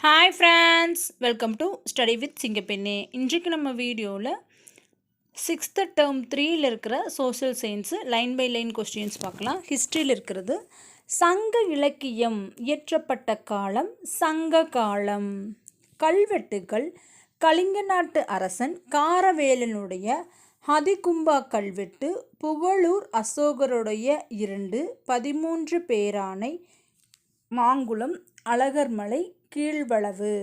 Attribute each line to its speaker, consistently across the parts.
Speaker 1: Hi friends welcome to study with Singappenne இன்றைக்கு நம்ம வீடியோவில் சிக்ஸ்த்து டேர்ம் த்ரீயில் இருக்கிற social science line by line questions பார்க்கலாம். ஹிஸ்ட்ரியில் இருக்கிறது சங்க இலக்கியம் இயற்றப்பட்ட காலம் சங்க காலம். கல்வெட்டுகள் கலிங்க நாட்டு அரசன் காரவேலனுடைய ஹதிகும்பா கல்வெட்டு புகழூர் அசோகருடைய இரண்டு பதிமூன்று பேரானை மாங்குளம் அழகர்மலை கீழ்வளவு.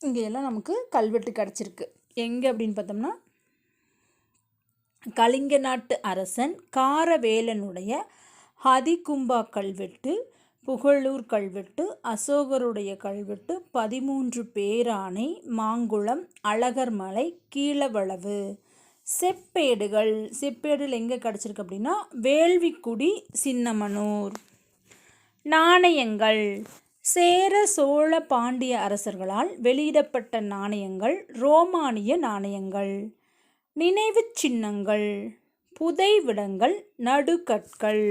Speaker 1: இங்கே எல்லாம் நமக்கு கல்வெட்டு கிடச்சிருக்கு. எங்கே அப்படின்னு பார்த்தோம்னா கலிங்க நாட்டு அரசன் காரவேலனுடைய ஹதிகும்பா கல்வெட்டு புகழூர் கல்வெட்டு அசோகருடைய கல்வெட்டு பதிமூன்று பேரானை மாங்குளம் அழகர்மலை கீழவளவு. செப்பேடுகள். செப்பேடுகள் எங்கே கிடச்சிருக்கு அப்படின்னா வேள்விக்குடி சின்னமனூர். நாணயங்கள். சேர சோழ பாண்டிய அரசர்களால் வெளியிடப்பட்ட நாணயங்கள் ரோமானிய நாணயங்கள். நினைவுச் சின்னங்கள் புதைவிடங்கள் நடுகற்கள்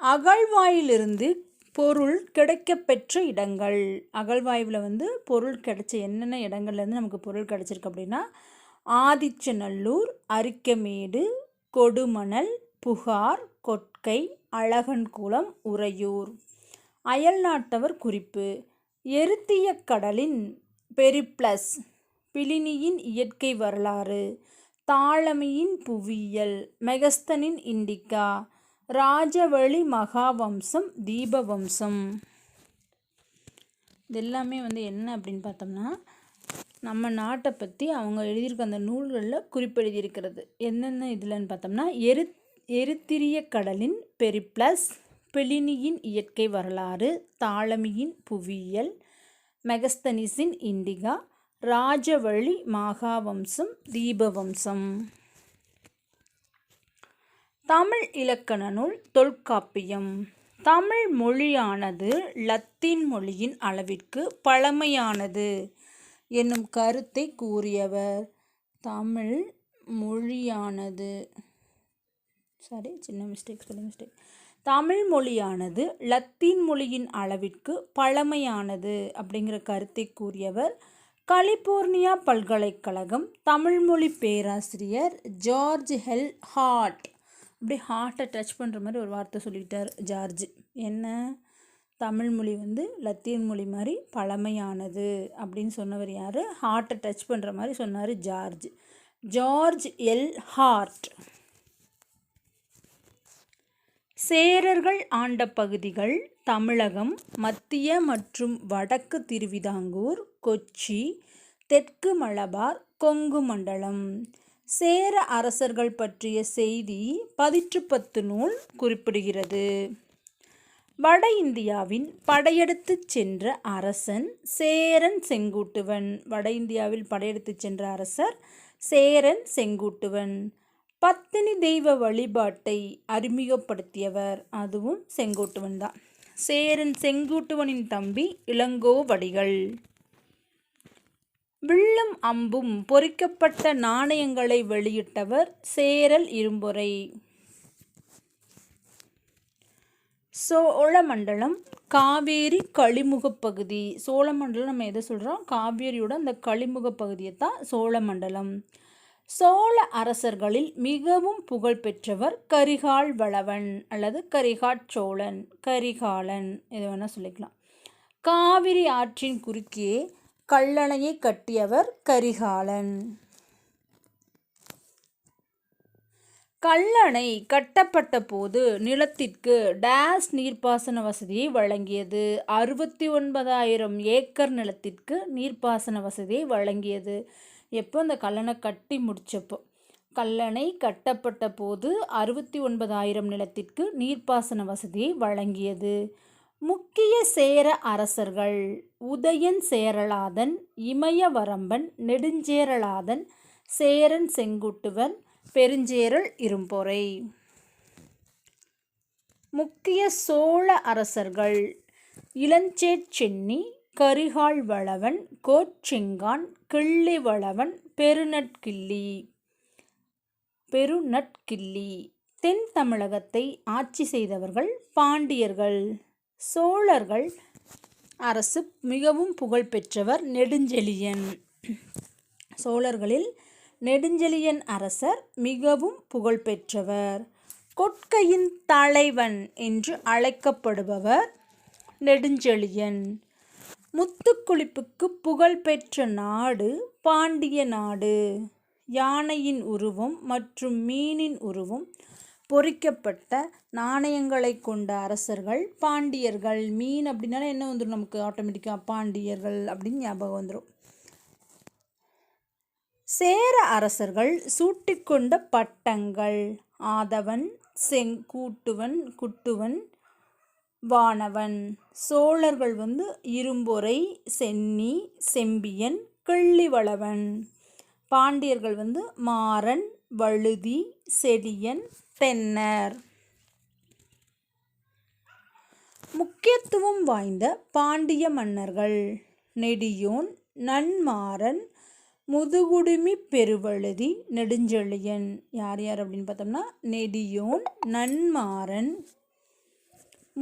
Speaker 1: அகழ்வாயிலிருந்து பொருள் கிடைக்கப்பெற்ற இடங்கள். அகழ்வாயுவில் வந்து பொருள் கிடைச்ச என்னென்ன இடங்கள்லேருந்து நமக்கு பொருள் கிடைச்சிருக்கு அப்படின்னா ஆதிச்சநல்லூர் அரிக்கமேடு கொடுமணல் புகார் கொட்கை அழகன்குளம் உறையூர். அயல்நாட்டவர் குறிப்பு. எருத்திய கடலின் பெரிப்ளஸ் பிலினியின் இயற்கை வரலாறு. தாளமியின் புவியியல் மெகஸ்தனின் இண்டிகா. ராஜவழி மகாவம்சம் தீபவம்சம். இது எல்லாமே வந்து என்ன அப்படின்னு பார்த்தோம்னா நம்ம நாட்டை பற்றி அவங்க எழுதியிருக்க அந்த நூல்களில் குறிப்பெழுதியிருக்கிறது என்னென்ன இதில்னு பார்த்தோம்னா எரு எரித்திரிய கடலின் பெரிப்ளஸ் பெலினியின் இயற்கை வரலாறு தாளமியின் புவியியல் மெகஸ்தனிஸின் இண்டிகா ராஜவழி மாகாவம்சம் தீபவம்சம். தமிழ் இலக்கண நூல் தொல்காப்பியம். தமிழ் மொழியானது லத்தீன் மொழியின் அளவிற்கு பழமையானது என்னும் கருத்தை கூறியவர். தமிழ் மொழியானது சாரி சின்ன மிஸ்டேக் ஸ்பெல்லிங் மிஸ்டேக் தமிழ் மொழியானது லத்தீன் மொழியின் அளவிற்கு பழமையானது அப்படிங்கிற கருத்தை கூறியவர் கலிபோர்னியா பல்கலைக்கழகம் தமிழ்மொழி பேராசிரியர் ஜார்ஜ் ஹெல் ஹார்ட். அப்படி ஹார்ட்டை டச் பண்ணுற மாதிரி ஒரு வார்த்தை சொல்லிட்டார் ஜார்ஜ். என்ன? தமிழ்மொழி வந்து லத்தீன் மொழி மாதிரி பழமையானது அப்படின்னு சொன்னவர் யார்? ஹார்ட்டை டச் பண்ணுற மாதிரி சொன்னார் ஜார்ஜ். George L Hart. சேரர்கள் ஆண்ட பகுதிகள் தமிழகம் மத்திய மற்றும் வடக்கு திருவிதாங்கூர் கொச்சி தெற்கு மலபார் கொங்கு மண்டலம். சேர அரசர்கள் பற்றிய செய்தி பதிற்றுப்பத்து நூல் குறிப்பிடுகிறது. வட இந்தியாவின் படையெடுத்து சென்ற அரசன் சேரன் செங்கூட்டுவன். வட இந்தியாவில் படையெடுத்து சென்ற அரசர் சேரன் செங்கூட்டுவன். பத்தினி தெய்வ வழிபாட்டை அறிமுகப்படுத்தியவர் அதுவும் செங்கோட்டுவன் தான் சேரன் செங்கோட்டுவனின் தம்பி இளங்கோவடிகள் வில்லும் அம்பும் பொறிக்கப்பட்ட நாணயங்களை வெளியிட்டவர் சேரல் இரும்பொறை. சோழமண்டலம் காவேரி களிமுகப் பகுதி. சோழமண்டலம் நம்ம எதை சொல்கிறோம் காவேரியோட அந்த களிமுகப் பகுதியை தான் சோழமண்டலம். சோழ அரசர்களில் மிகவும் புகழ்பெற்றவர் கரிகால் வளவன் அல்லது கரிகாட் சோழன் கரிகாலன் இது வேணால் சொல்லிக்கலாம். காவிரி ஆற்றின் குறுக்கே கல்லணையை கட்டியவர் கரிகாலன். கல்லணை கட்டப்பட்ட போது நிலத்திற்கு டேஸ் நீர்ப்பாசன வசதியை வழங்கியது. அறுபத்தி ஒன்பதாயிரம் ஏக்கர் நிலத்திற்கு நீர்ப்பாசன வசதியை வழங்கியது. எப்போ இந்த கல்லணை கட்டி முடித்தப்போ கல்லணை கட்டப்பட்ட போது அறுபத்தி ஒன்பதாயிரம் நிலத்திற்கு நீர்ப்பாசன வசதியை வழங்கியது. முக்கிய சேர அரசர்கள் உதயன் சேரலாதன் இமயவரம்பன் நெடுஞ்சேரலாதன் சேரன் செங்குட்டுவன் பெருஞ்சேரல் இரும்பொறை. முக்கிய சோழ அரசர்கள் இளஞ்சேட் சென்னி கரிகால் வளவன் கோச்செங்கான் கிள்ளிவளவன் பெருநட்கிள்ளி. பெருநட்கிள்ளி. தென் தமிழகத்தை ஆட்சி செய்தவர்கள் பாண்டியர்கள். சோழர்கள் அரசு மிகவும் புகழ்பெற்றவர் நெடுஞ்செழியன். சோழர்களில் நெடுஞ்செழியன் அரசர் மிகவும் புகழ்பெற்றவர் கொட்கையின் தலைவன் என்று அழைக்கப்படுபவர் நெடுஞ்செழியன். முத்துக்குளிப்புக்கு புகழ்பெற்ற நாடு பாண்டிய நாடு. யானையின் உருவம் மற்றும் மீனின் உருவம் பொறிக்கப்பட்ட நாணயங்களை கொண்ட அரசர்கள் பாண்டியர்கள். மீன் அப்படின்னாலே என்ன வந்துடும் நமக்கு? ஆட்டோமேட்டிக்காக பாண்டியர்கள் அப்படின்னு ஞாபகம் வந்துடும் சேர அரசர்கள் சூட்டிக்கொண்ட பட்டங்கள். ஆதவன் செங்கூட்டுவன் குட்டுவன் வானவன். சோழர்கள் வந்து இரும்பொறை சென்னி செம்பியன் கிள்ளிவளவன். பாண்டியர்கள் வந்து மாறன் வழுதி செடியன் தென்னர். முக்கியத்துவம் வாய்ந்த பாண்டிய மன்னர்கள். நெடியோன் நன்மாறன் முதுகுடுமி பெருவழுதி நெடுஞ்செழியன். யார் யார் அப்படின்னு பார்த்தோம்னா நெடியோன் நன்மாறன்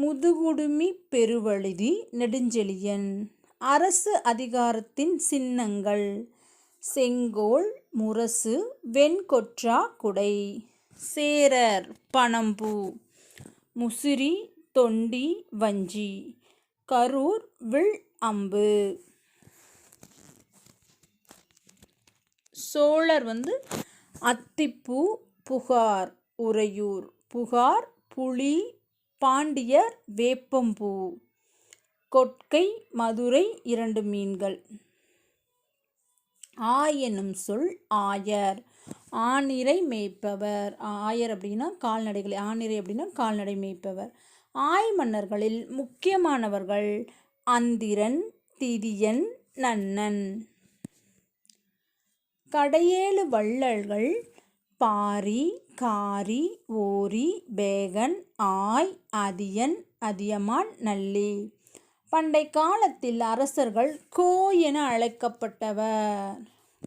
Speaker 1: முதுகுடுமி பெருவழுதி நெடுஞ்செழியன். அரசு அதிகாரத்தின் சின்னங்கள். செங்கோல் முரசு வெண்கொற்றா குடை. சேரர் பணம்பூ. முசிறி தொண்டி வஞ்சி. கரூர் வில் அம்பு. சோழர் வந்து அத்திப்பூ புகார். உறையூர். புகார் புலி பாண்டியர் வேப்பம்பூ. கொட்கை மதுரை இரண்டு மீன்கள். ஆ எனும் சொல் ஆயர். ஆணிரை மேய்ப்பவர். ஆயர் அப்படின்னா கால்நடைகளை ஆணிரை அப்படின்னா கால்நடை மேய்ப்பவர். ஆய் மன்னர்களில் முக்கியமானவர்கள் அந்திரன் திதியன் நன்னன். கடையேழு வள்ளல்கள் பாரி காரி ஓரி பேகன் ஆய் அதியன் அதியமான் நல்லி. பண்டை காலத்தில் அரசர்கள் கோ என அழைக்கப்பட்டவர்.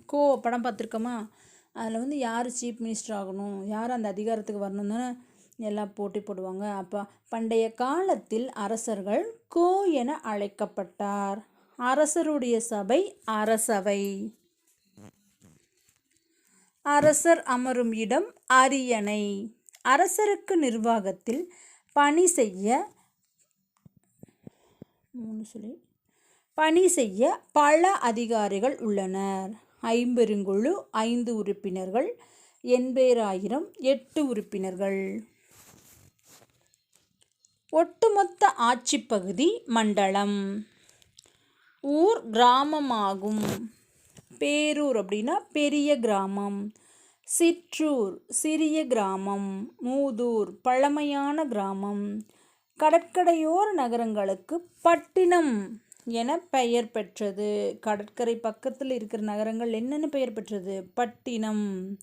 Speaker 1: கோ படம் பார்த்துருக்கோமா? அதில் வந்து யார் சீஃப் மினிஸ்டர் ஆகணும்? யார் அந்த அதிகாரத்துக்கு வரணும்னு எல்லாம் போட்டி போடுவாங்க. அப்போ பண்டைய காலத்தில் அரசர்கள் கோ என அழைக்கப்பட்டார். அரசருடைய சபை அரசவை. அரசர் அமரும் இடம் அரியணை. அரசருக்கு நிர்வாகத்தில் பணி செய்ய சொல்லி. பணி செய்ய பல அதிகாரிகள் உள்ளனர். ஐம்பெருங்குழு ஐந்து உறுப்பினர்கள் எண்பேராயிரம் எட்டு உறுப்பினர்கள். ஒட்டுமொத்த ஆட்சி பகுதி மண்டலம். ஊர் கிராமமாகும். பேரூர் அப்படின்னா பெரிய கிராமம். சிற்றூர் சிறிய கிராமம். மூதூர் பழமையான கிராமம். கடற்கரையோர நகரங்களுக்கு பட்டினம் என பெயர் பெற்றது. கடற்கரை பக்கத்தில் இருக்கிற நகரங்கள் என்னென்ன பெயர் பெற்றது? பட்டினம்.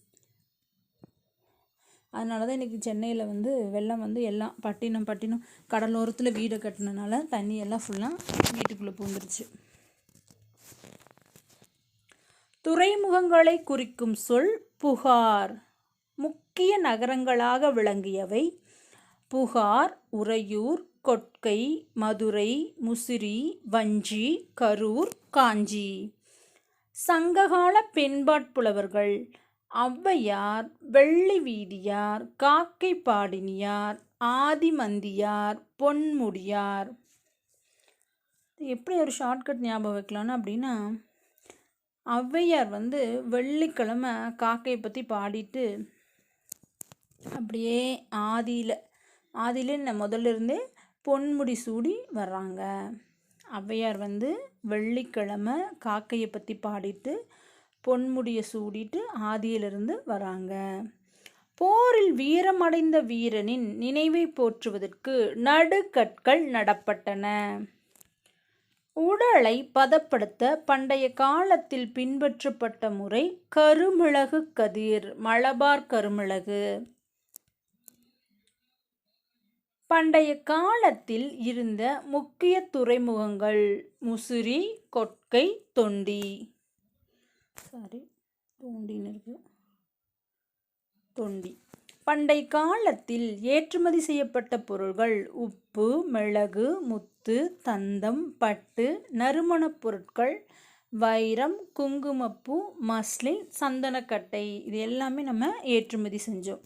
Speaker 1: அதனால தான் இன்றைக்கி சென்னையில் வந்து வெள்ளம் வந்து எல்லாம் பட்டினம் பட்டினம். கடலோரத்தில் வீடு கட்டினனால தண்ணி எல்லாம் ஃபுல்லாக வீட்டுக்குள்ளே பூந்துருச்சு. துறைமுகங்களை குறிக்கும் சொல் புகார். முக்கிய நகரங்களாக விளங்கியவை. புகார் உறையூர் கொட்கை மதுரை முசிறி வஞ்சி கரூர் காஞ்சி. சங்ககால பெண்பாட்புலவர்கள் ஔவையார் வெள்ளி வீதியார் காக்கை பாடினியார் ஆதிமந்தியார் பொன்முடியார். எப்படி ஒரு ஷார்ட்கட் ஞாபகம் வைக்கலான்னு அப்படின்னா ஔவையார் வந்து வெள்ளிக்கிழமை காக்கையை பற்றி பாடிட்டு அப்படியே ஆதியில் ஆதியில் முதல்ல இருந்தே பொன்முடி சூடி வர்றாங்க. ஔவையார் வந்து வெள்ளிக்கிழமை காக்கையை பற்றி பாடிட்டு பொன்முடியை சூடிட்டு ஆதியிலிருந்து வராங்க போரில் வீரமடைந்த வீரனின் நினைவை போற்றுவதற்கு நடுக்கற்கள் நடப்பட்டன. உடலை பதப்படுத்த பண்டைய காலத்தில் பின்பற்றப்பட்ட முறை கருமிளகு கதிர் மலபார் கருமிளகு. பண்டைய காலத்தில் இருந்த முக்கிய துறைமுகங்கள் முசிறி கொட்கை தொண்டி. சாரி தொண்டின்னு தொண்டி. பண்டை காலத்தில் ஏற்றுமதி செய்யப்பட்ட பொருள்கள் உப்பு மிளகு முத்து தந்தம் பட்டு நறுமணப் பொருட்கள் வைரம் குங்குமப்பூ மஸ்லின் சந்தனக்கட்டை இது எல்லாமே நம்ம ஏற்றுமதி செஞ்சோம்.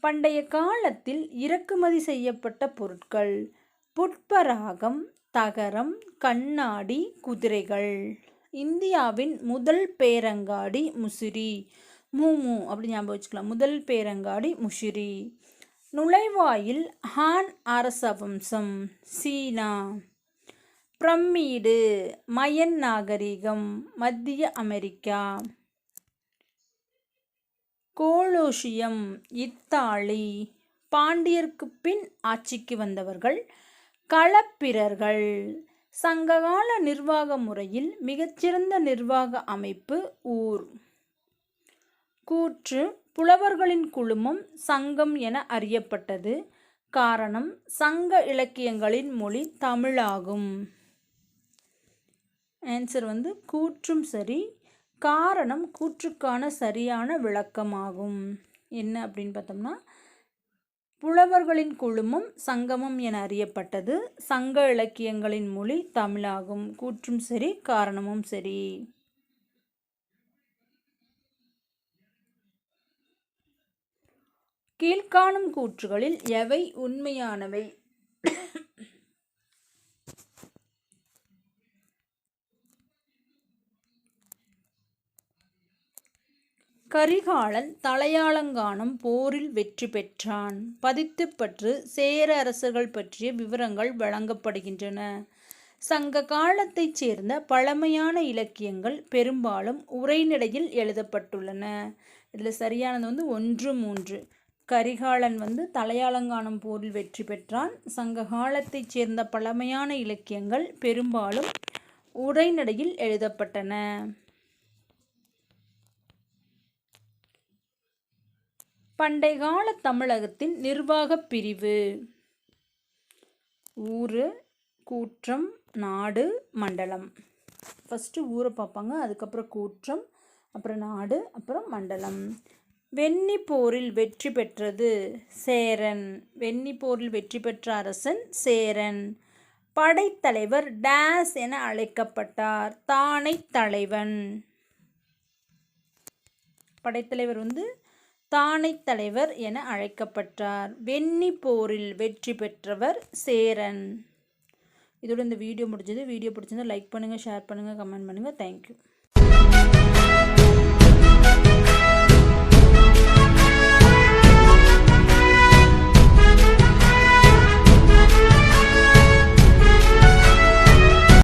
Speaker 1: பண்டைய காலத்தில் இறக்குமதி செய்யப்பட்ட பொருட்கள் புட்பராகம் தகரம் கண்ணாடி குதிரைகள். இந்தியாவின் முதல் பேரங்காடி முசிறி. மூமு அப்படி ஞாபகம் வச்சுக்கலாம். முதல் பேரங்காடி முஷிரி. நுழைவாயில் ஹான் அரச வம்சம். சீனா. பிரம்மீடு மயன் நாகரிகம். மத்திய அமெரிக்கா. கோலோஷியம் இத்தாலி. பாண்டியர்க்கு பின் ஆட்சிக்கு வந்தவர்கள் களப்பிரர்கள். சங்ககால நிர்வாக முறையில் மிகச்சிறந்த நிர்வாக அமைப்பு ஊர். கூற்று புலவர்களின் குழுமம் சங்கம் என அறியப்பட்டது. காரணம் சங்க இலக்கியங்களின் மொழி தமிழாகும். ஆன்சர் வந்து கூற்றும் சரி காரணம் கூற்றுக்கான சரியான விளக்கமாகும். என்ன அப்படின்னு பார்த்தோம்னா புலவர்களின் குழுமம் சங்கமம் என அறியப்பட்டது. சங்க இலக்கியங்களின் மொழி தமிழாகும். கூற்றும் சரி காரணமும் சரி. கீழ்காணும் கூற்றுகளில் எவை உண்மையானவை? கரிகாலன் தலையாளங்கானும் போரில் வெற்றி பெற்றான். பதித்துப்பற்று சேர அரசர்கள் பற்றிய விவரங்கள் வழங்கப்படுகின்றன. சங்க காலத்தைச் சேர்ந்த பழமையான இலக்கியங்கள் பெரும்பாலும் உரைநடையில் எழுதப்பட்டுள்ளன. இதில் சரியானது வந்து ஒன்று மூன்று. கரிகாலன் வந்து தலையாலங்கானம் போரில் வெற்றி பெற்றான். சங்க காலத்தைச் சேர்ந்த பழமையான இலக்கியங்கள் பெரும்பாலும் உரைநடையில் எழுதப்பட்டன. பண்டை கால தமிழகத்தின் நிர்வாகப் பிரிவு. ஊர் கூற்றம் நாடு மண்டலம். ஃபஸ்ட்டு ஊரை பார்ப்பாங்க அதுக்கப்புறம் கூற்றம் அப்புறம் நாடு அப்புறம் மண்டலம். வெண்ணி போரில் வெற்றி பெற்றது சேரன். வெண்ணி போரில் வெற்றி பெற்ற அரசன் சேரன். படைத்தலைவர் டேஸ் என அழைக்கப்பட்டார். தானை தலைவன். படைத்தலைவர் வந்து தானை தலைவர் என அழைக்கப்பட்டார். வெண்ணி போரில் வெற்றி பெற்றவர் சேரன். இதோட இந்த வீடியோ முடிஞ்சது. வீடியோ பிடிச்சிருந்தால் லைக் பண்ணுங்கள் ஷேர் பண்ணுங்கள் கமெண்ட் பண்ணுங்கள் தேங்க்யூ